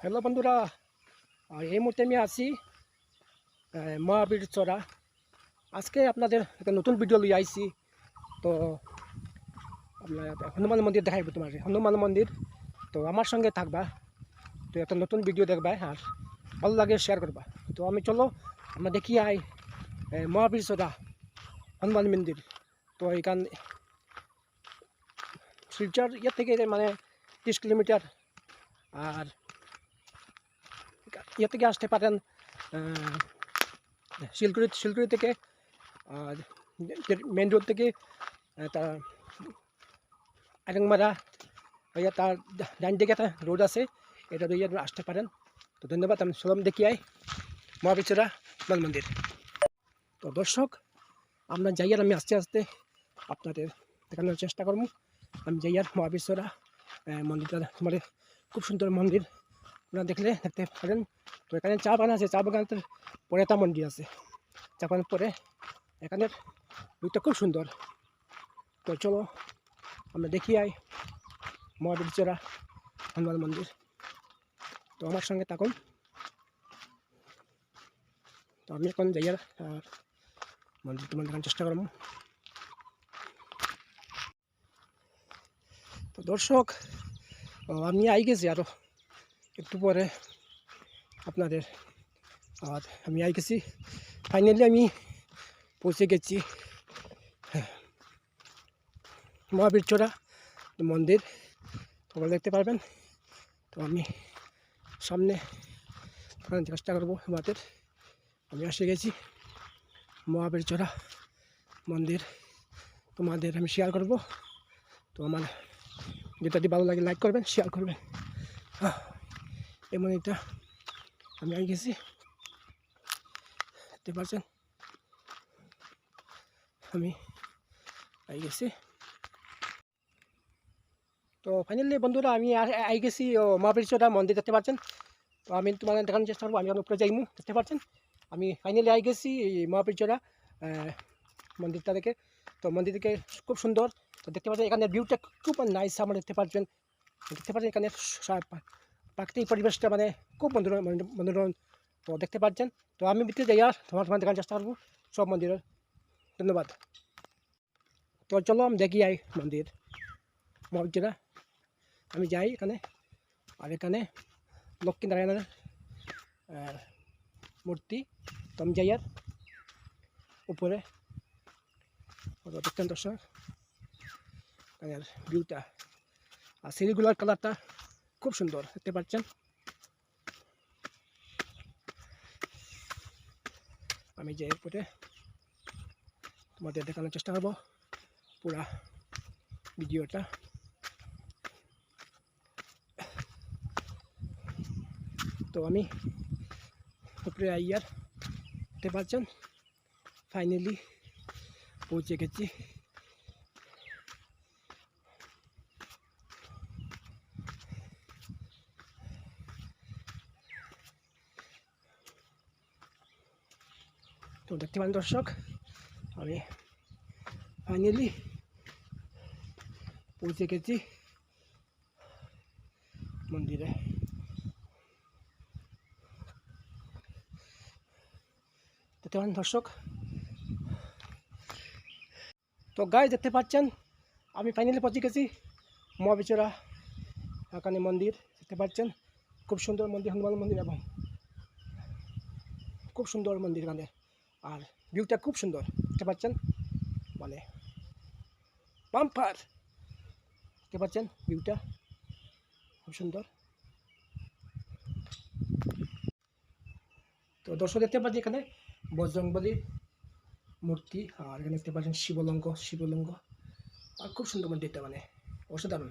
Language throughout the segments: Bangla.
হ্যালো বন্ধুরা এই মুহূর্তে আমি আছি মহাবীর চড়া। আজকে আপনাদের একটা নতুন ভিডিও লিয়ে আইছি। তো হনুমান মন্দির দেখাইব তোমার। হনুমান মন্দির, তো আমার সঙ্গে থাকবা। তো একটা নতুন ভিডিও দেখবা আর ভালো লাগে শেয়ার করবা। তো আমি চলো, আমরা দেখি আই মহাবীর চড়া, হনুমান মন্দির। তো এখান, শিলচর ইয়ে থেকে মানে তিরিশ কিলোমিটার। আর ইয়ে থেকে আসতে পারেন আহ, শিলকুড়ি শিলকুড়ি থেকে মেন রোড থেকে তার আরেংমারা হইয়া তার ডান দিকে একটা রোড আছে এটা দিয়ে আসতে পারেন। তো ধন্যবাদ আমি সালাম দেখি আই মহাবিচরা লাল মন্দির। তো দর্শক আমরা যাই আর আমি আস্তে আস্তে আপনাদের দেখানোর চেষ্টা করব। আমি যাই আর মহাবিশ্বরা মন্দিরটা মানে খুব সুন্দর মন্দির আপনারা দেখলে দেখতে পারেন। তো এখানে চা বাগান আছে, চা বাগানের পরে একটা মন্দির আছে। চা বাগানের পরে এখানের ভিউটা খুব সুন্দর। তো চলো, আমরা দেখি আই মহাবীর চোরা হনুমান মন্দির। তো আমার সঙ্গে থাকুন। তো আমি এখন যাই আর মন্দির তোমার দেখার চেষ্টা করব। তো দর্শক আমি আই গেছি আরও একটু পরে আপনাদের আর আমি আই গেছি ফাইনালি আমি পৌঁছে গেছি। হ্যাঁ, মহাবীর চোরা মন্দির তোমরা দেখতে পারবেন। তো আমি সামনে চেষ্টা করব আমাদের আমি এসে গেছি। মহাবীর চোরা মন্দির তোমাদের আমি শেয়ার করব। তো আমার যেটাটি ভালো লাগে লাইক করবেন শেয়ার করবেন। আহ, এমন এটা আমি আই গেছি। দেখতে পাচ্ছেন? আমি আই গেছি। তো ফাইনালি বন্ধুরা আমি আই গেছি, ও মহাবীর মন্দির, দেখতে পাচ্ছেন? তো আমি তোমাদের দেখানোর চেষ্টা করব, আমি এখন উপরে যাইমু দেখতে পাচ্ছেন? আমি ফাইনালি আই গেছি এই মহাবীর মন্দিরটা দেখে। তো মন্দির থেকে খুব সুন্দর। তো দেখতে পাচ্ছেন এখানে ভিউটা খুব নাইস আমার দেখতে পাচ্ছেন। দেখতে পাচ্ছেন এখানে প্রাকৃতিক পরিবেশটা মানে খুব মনোরম মনোরম তো দেখতে পাচ্ছেন তো আমি ভিতরে যাই আর তোমার তোমার দেখার চেষ্টা করব সব মন্দিরের ধন্যবাদ তো চলো আমি দেখি আই মন্দির মসজিদটা আমি যাই এখানে আর এখানে লক্ষ্মী নারায়ণের আহ, মূর্তি তো আমি যাই আর উপরে ওটা দেখতেন দর্শক এখানের ভিউটা আর সিঁড়িগুলোর কালারটা খুব সুন্দর, দেখতে পাচ্ছেন? আমি যে এরপরে তোমাদের দেখানোর চেষ্টা করব, পুরা ভিডিওটা। তো আমি উপরে আইয়ার, দেখতে পাচ্ছেন? ফাইনালি পৌঁছে গেছি। তো দেখতে পারেন দর্শক, আমি ফাইনালি পৌঁছে গেছি মন্দিরে। দেখতে পারেন দর্শক। তো গায়ে দেখতে পাচ্ছেন, আমি ফাইনালি পৌঁছে গেছি মহাবিচরা এখানে মন্দির। দেখতে পাচ্ছেন, খুব সুন্দর মন্দির, হনুমান মন্দির এবং খুব সুন্দর মন্দির এখানে। আর ভিউটা খুব সুন্দর, দেখতে পাচ্ছেন? মানে পাম্পার দেখতে পাচ্ছেন ভিউটা? খুব সুন্দর। তো দর্শক, দেখতে পাচ্ছি এখানে বজরংবলীর মূর্তি, আর এখানে দেখতে পাচ্ছেন শিবলঙ্গ শিবলঙ্গ। আর খুব সুন্দর মন্দিরটা মানে অসাধারণ।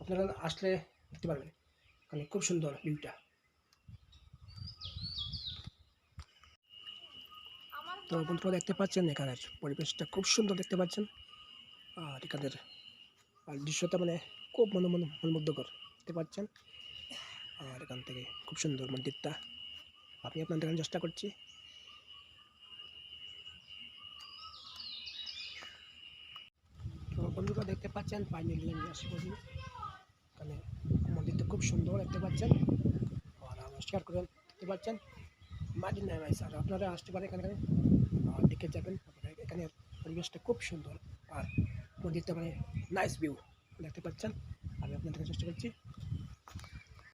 আপনারা আসলে দেখতে পারবেন। মানে খুব সুন্দর ভিউটা। তো বন্ধুরা দেখতে পাচ্ছেন, এখানের পরিবেশটা খুব সুন্দর দেখতে পাচ্ছেন। আর এখানের আর দৃশ্যটা মানে খুব মনো মনো মনোমুগ্ধকর দেখতে পাচ্ছেন। আর এখান থেকে খুব সুন্দর মন্দিরটা। আমি আপনার দেখানোর চেষ্টা করছি। তো বন্ধুরা দেখতে পাচ্ছেন আসি এখানে মন্দিরটা খুব সুন্দর দেখতে পাচ্ছেন। শেয়ার করবেন দেখতে পাচ্ছেন। মাটি নেয় স্যার আপনারা আসতে পারেন এখানে। এখানে দিকে যাবেন, আপনারা এখানে পরিবেশটা খুব সুন্দর। আর মন্দিরটা মানে নাইস ভিউ দেখতে পাচ্ছেন? আমি আপনাদের চেষ্টা করছি।